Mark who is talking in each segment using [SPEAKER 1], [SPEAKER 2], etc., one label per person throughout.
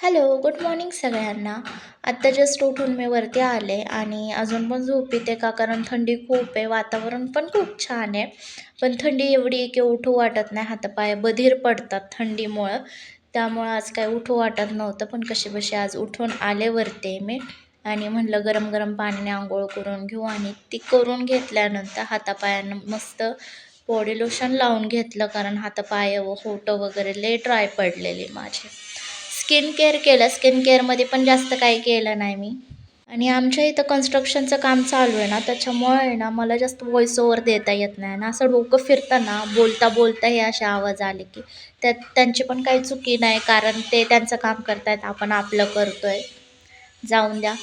[SPEAKER 1] Hello good morning सगळ्यांना. आत्ता just उठून मी वरती आले आणि अजून पण झोप येते का? कारण थंडी खूप आहे वातावरण पण खूप छान आहे. पण थंडी एवढी की उठू वाटत नाही हातापाय बधीर पडतात थंडीमुळं. त्यामुळं आज काय उठू वाटत नव्हतं पण कशीबशी बसे आज उठून आले वरते मी. आणि म्हणलं गरम गरम पाण्याने आंघोळ करून घेऊ आणि ती करून घेतल्यानंतर हातापायांना मस्त बॉडी लोशन लावून घेतलं कारण हातापाय व होटं वगैरे लय ड्राय पडलेले माझे. स्किन केअर केलं. स्किन केअरमध्ये पण जास्त काही केलं नाही मी. आणि आमच्या इथं कन्स्ट्रक्शनचं काम चालू आहे ना त्याच्यामुळे आहे ना मला जास्त व्हॉइस ओव्हर देता येत नाही. ना असं डोकं फिरताना बोलता बोलता हे असे आवाज आले की त्यात त्यांची पण काही चुकी नाही कारण ते त्यांचं काम करतायत आपण आपलं करतो आहे जाऊन द्या.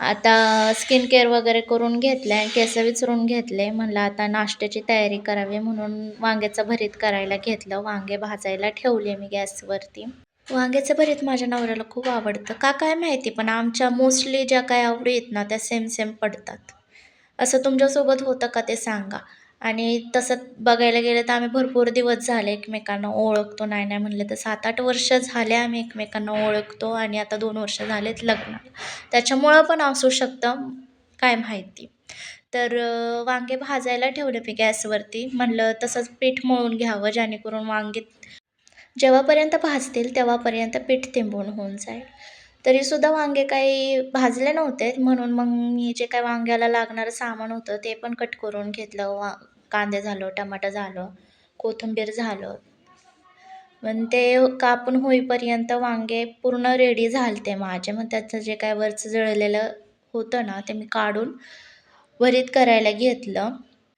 [SPEAKER 1] आता स्किन केअर वगैरे करून घेतलं आहे केस विचरून घेतले म्हणलं आता नाश्त्याची तयारी करावी म्हणून वांग्याचं भरीत करायला घेतलं. वांगे भाजायला ठेवले मी गॅसवरती. वांग्याचं भरीत माझ्या नवऱ्याला खूप आवडतं. का काय माहिती पण आमच्या मोस्टली ज्या काय आवडी आहेत ना त्या सेम सेम पडतात. असं तुमच्यासोबत होतं का ते सांगा. आणि तसं बघायला गेलं तर आम्ही भरपूर दिवस झाले एकमेकांना ओळखतो. नाही नाही म्हणलं तर सात आठ वर्ष झाले आम्ही एकमेकांना ओळखतो आणि आता दोन वर्ष झालेत लग्न. त्याच्यामुळं पण असू शकतं काय माहिती. तर वांगे भाजायला ठेवले मी गॅसवरती. म्हणलं तसंच पीठ मळून घ्यावं जेणेकरून वांगे जेव्हापर्यंत भाजतील तेव्हापर्यंत पीठ तिंबून होऊन जाईल. तरीसुद्धा वांगे काही भाजले नव्हते म्हणून मग मी जे काही वांग्याला लागणारं सामान होतं ते पण कट करून घेतलं. वा कांदे झालं टमाटर झालं कोथिंबीर झालं. पण ते कापून होईपर्यंत वांगे पूर्ण रेडी झालते माझे. मग त्याचं जे काय वरचं जळलेलं होतं ना ते मी काढून वरीत करायला घेतलं.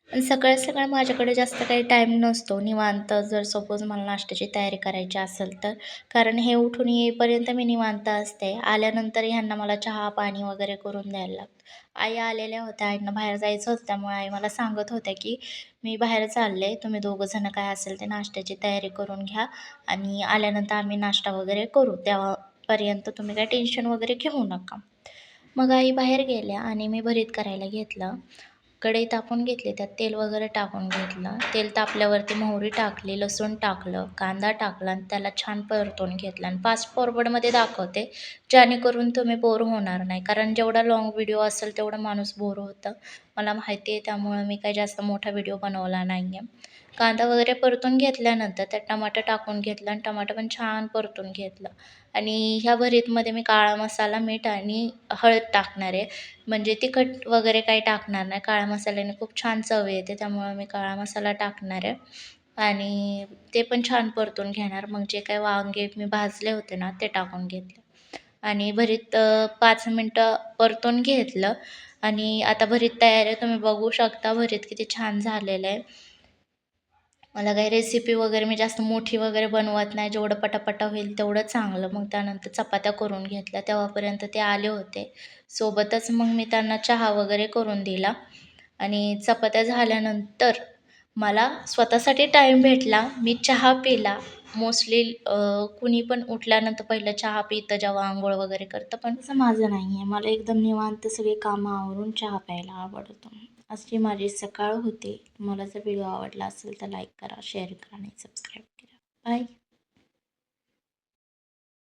[SPEAKER 1] सकाळ सकाळ माझ्याकडे जास्त काही टाईम नसतो. निवांत जर सपोज मला नाश्त्याची तयारी करायची असेल तर. कारण हे उठून येईपर्यंत मी निवांत असते. आल्यानंतर ह्यांना मला चहा पाणी वगैरे करून द्यायला लागतं. आई आलेल्या होत्या. आईंना बाहेर जायचं होतं. त्यामुळे आई मला सांगत होत्या की मी बाहेर चालले. तुम्ही दोघंजणं काय असेल ते नाश्त्याची तयारी करून घ्या. आणि आल्यानंतर आम्ही नाश्ता वगैरे करू. त्यापर्यंत तुम्ही काय टेन्शन वगैरे घेऊ नका. मग आई बाहेर गेल्या आणि मी भरीत करायला घेतलं. कढई तापून घेतली. त्यात तेल वगैरे टाकून घेतलं. तेल तापल्यावरती मोहरी टाकली लसूण टाकलं कांदा टाकला आणि त्याला छान परतून घेतला. आणि फास्ट फॉरवर्डमध्ये दाखवते जेणेकरून तुम्ही बोर होणार नाही. कारण जेवढा लाँग व्हिडिओ असेल तेवढं माणूस बोर होतं. मला माहिती आहे त्यामुळं मी काही जास्त मोठा व्हिडिओ बनवला नाही आहे कांदा वगैरे परतून घेतल्यानंतर त्यात टमाटर टाकून घेतलं आणि टमाटर पण छान परतून घेतलं. आणि ह्या भरीतमध्ये मी काळा मसाला मीठ आणि हळद टाकणार आहे. म्हणजे तिखट वगैरे काही टाकणार नाही. काळ्या मसाल्याने खूप छान चव येते त्यामुळं मी काळा मसाला टाकणार आहे. आणि ते पण छान परतून घेणार. मग जे काही वांगे मी भाजले होते ना ते टाकून घेतले. आणि भरीत पाच मिनटं परतून घेतलं. आणि आता भरीत तयार आहे. तुम्ही बघू शकता भरीत किती छान झालेलं आहे. मला काही रेसिपी वगैरे मी जास्त मोठी वगैरे बनवत नाही. जेवढं पटापटा होईल तेवढं चांगलं. मग त्यानंतर चपात्या करून घेतल्या. तेव्हापर्यंत ते आले होते. सोबतच मग मी त्यांना चहा वगैरे करून दिला. आणि चपात्या झाल्यानंतर मला स्वतःसाठी टाईम भेटला मी चहा पिला. मोस्टली कुणी पण उठल्यानंतर पहिलं चहा पितं जेव्हा आंघोळ वगैरे करतं पण तसं माझं नाही आहे मला एकदम निवांत सगळे कामं आवरून चहा प्यायला आवडतो. अशी माझी सकाळ होते. तुम्हाला जर व्हिडिओ आवडला असेल तर लाईक करा शेअर करा आणि सबस्क्राईब करा. बाय